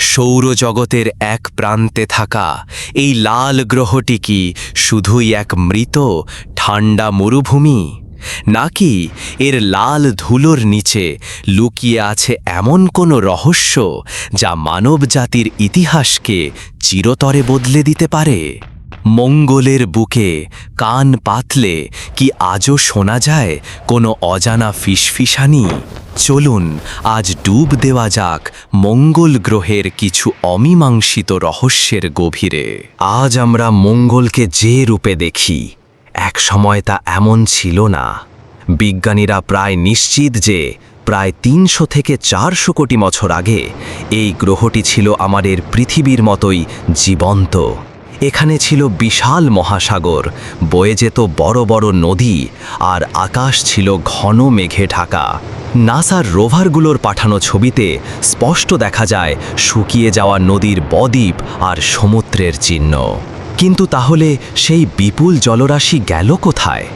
সৌরজগতের এক প্রান্তে থাকা। এই লাল গ্রহটি কি শুধুই এক মৃত ঠান্ডা মরুভূমি? নাকি এর লাল ধুলোর নিচে লুকিয়ে আছে এমন কোনো রহস্য যা মানবজাতির ইতিহাসকে চিরতরে বদলে দিতে পারে? মঙ্গলের বুকে কান পাতলে কি আজও শোনা যায় কোনো অজানা ফিসফিসানি? চলুন, আজ ডুব দেওয়া যাক মঙ্গল গ্রহের কিছু অমীমাংসিত রহস্যের গভীরে। আজ আমরা মঙ্গলকে যে রূপে দেখি, এক সময় তা এমন ছিল না। বিজ্ঞানীরা প্রায় নিশ্চিত যে প্রায় তিনশো থেকে চারশো কোটি বছর আগে এই গ্রহটি ছিল আমাদের পৃথিবীর মতোই জীবন্ত। এখানে ছিল বিশাল মহাসাগর, বয়ে যেত বড় বড় নদী আর আকাশ ছিল ঘন মেঘে ঢাকা। নাসার রোভারগুলোর পাঠানো ছবিতে স্পষ্ট দেখা যায় শুকিয়ে যাওয়া নদীর বদ্বীপ আর সমুদ্রের চিহ্ন। কিন্তু তাহলে সেই বিপুল জলরাশি গেল কোথায়?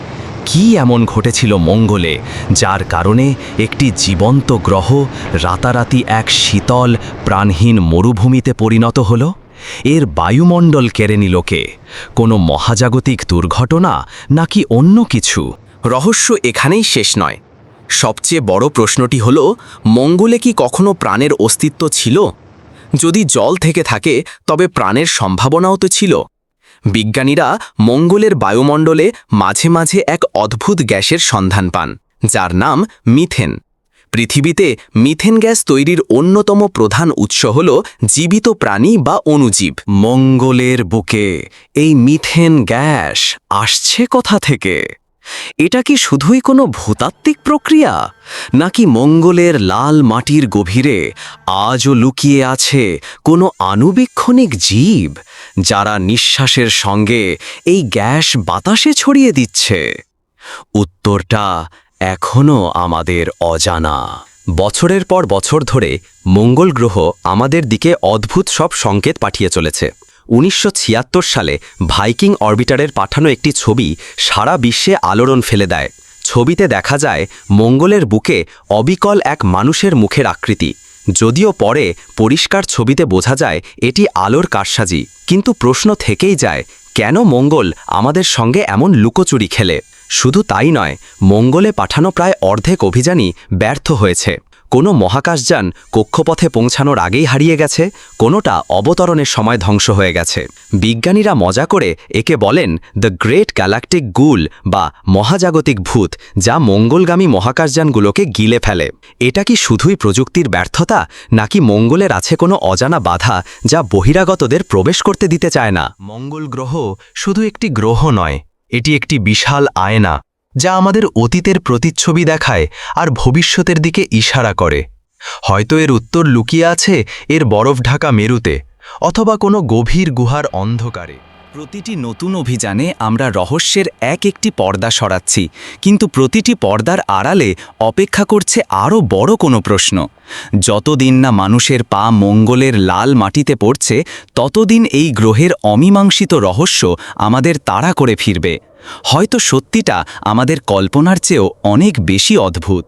কি এমন ঘটেছিল মঙ্গলে, যার কারণে একটি জীবন্ত গ্রহ রাতারাতি এক শীতল, প্রাণহীন মরুভূমিতে পরিণত হলো? এর বায়ুমণ্ডল কেড়ে নিল কে? কোনো মহাজাগতিক দুর্ঘটনা নাকি অন্য কিছু? রহস্য এখানেই শেষ নয়। সবচেয়ে বড় প্রশ্নটি হল, মঙ্গলে কি কখনো প্রাণের অস্তিত্ব ছিল? যদি জল থেকে থাকে, তবে প্রাণের সম্ভাবনাও তো ছিল। বিজ্ঞানীরা মঙ্গলের বায়ুমণ্ডলে মাঝে মাঝে এক অদ্ভুত গ্যাসের সন্ধান পান, যার নাম মিথেন। পৃথিবীতে মিথেন গ্যাস তৈরির অন্যতম প্রধান উৎস হল জীবিত প্রাণী বা অণুজীব। মঙ্গলের বুকে এই মিথেন গ্যাস আসছে কোথা থেকে? এটা কি শুধুই কোনো ভূতাত্ত্বিক প্রক্রিয়া? নাকি মঙ্গলের লাল মাটির গভীরে আজও লুকিয়ে আছে কোনো আনুবীক্ষণিক জীব, যারা নিঃশ্বাসের সঙ্গে এই গ্যাস বাতাসে ছড়িয়ে দিচ্ছে? উত্তরটা এখনও আমাদের অজানা। বছরের পর বছর ধরে মঙ্গল গ্রহ আমাদের দিকে অদ্ভুত সব সংকেত পাঠিয়ে চলেছে। উনিশশো ছিয়াত্তর সালে ভাইকিং অরবিটারের পাঠানো একটি ছবি সারা বিশ্বে আলোড়ন ফেলে দেয়। ছবিতে দেখা যায়, মঙ্গলের বুকে অবিকল এক মানুষের মুখের আকৃতি। যদিও পরে পরিষ্কার ছবিতে বোঝা যায়, এটি আলোর কারসাজি। কিন্তু প্রশ্ন থেকেই যায়, কেন মঙ্গল আমাদের সঙ্গে এমন লুকোচুরি খেলে? শুধু তাই নয়, মঙ্গলে পাঠানো প্রায় অর্ধেক অভিযানই ব্যর্থ হয়েছে। কোনো মহাকাশযান কক্ষপথে পৌঁছানোর আগেই হারিয়ে গেছে, কোনোটা অবতরণের সময় ধ্বংস হয়ে গেছে। বিজ্ঞানীরা মজা করে একে বলেন দ্য গ্রেট গ্যালাকটিক গুল বা মহাজাগতিক ভূত যা মঙ্গলগামী মহাকাশযানগুলোকে গিলে ফেলে। এটা কি শুধুই প্রযুক্তির ব্যর্থতা, নাকি মঙ্গলের আছে কোনো অজানা বাধা যা বহিরাগতদের প্রবেশ করতে দিতে চায় না? মঙ্গল গ্রহ শুধু একটি গ্রহ নয় এটি একটি বিশাল আয়না, যা আমাদের অতীতের প্রতিচ্ছবি দেখায় আর ভবিষ্যতের দিকে ইশারা করে। হয়তো এর উত্তর লুকিয়ে আছে এর বরফ ঢাকা মেরুতে, অথবা কোনো গভীর গুহার অন্ধকারে। প্রতিটি নতুন অভিযানে আমরা রহস্যের এক একটি পর্দা সরাচ্ছি, কিন্তু প্রতিটি পর্দার আড়ালে অপেক্ষা করছে আরও বড় কোনো প্রশ্ন। যতদিন না মানুষের পা মঙ্গলের লাল মাটিতে পড়ছে, ততদিন এই গ্রহের অমীমাংসিত রহস্য আমাদের তাড়া করে ফিরবে। হয়তো সত্যিটা আমাদের কল্পনার চেয়েও অনেক বেশি অদ্ভুত।